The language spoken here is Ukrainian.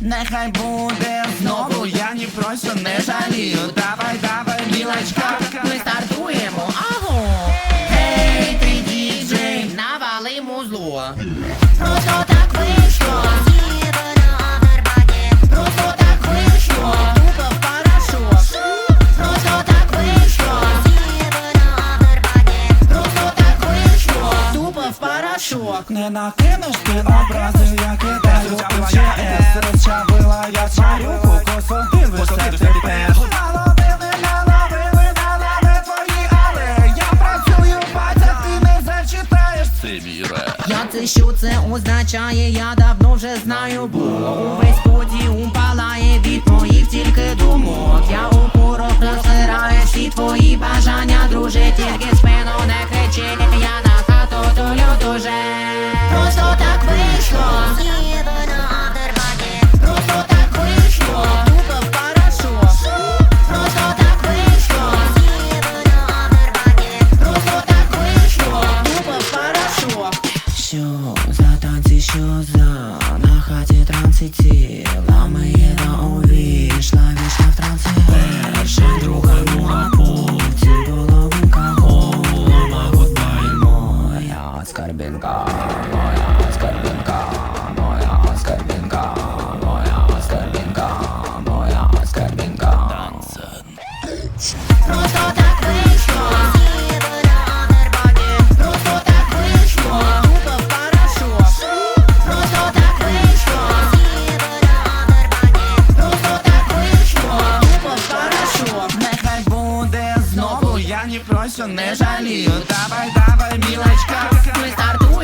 нехай буде знову. Я ні про що не жалію. Давай, давай, мілочка. Парашут. Не накинеш ти образи, я кидаю у ЧС Розчавила я чарюку, косо дивишся ти теж Наловили, наловили, налови твої але. Я працюю, батя, ти не зачитаєш. Це мій реп. Я це що це означає, я давно вже знаю, бо увесь подіум палає що що за? На хаті трансі тіла на увійшла, війшла в трансі Перша, друга, ну, друга потім половинка. Голома, гудбай моя скарбінка, моя скарбінка. все не жалію. Давай, давай, милочка, мы стартуем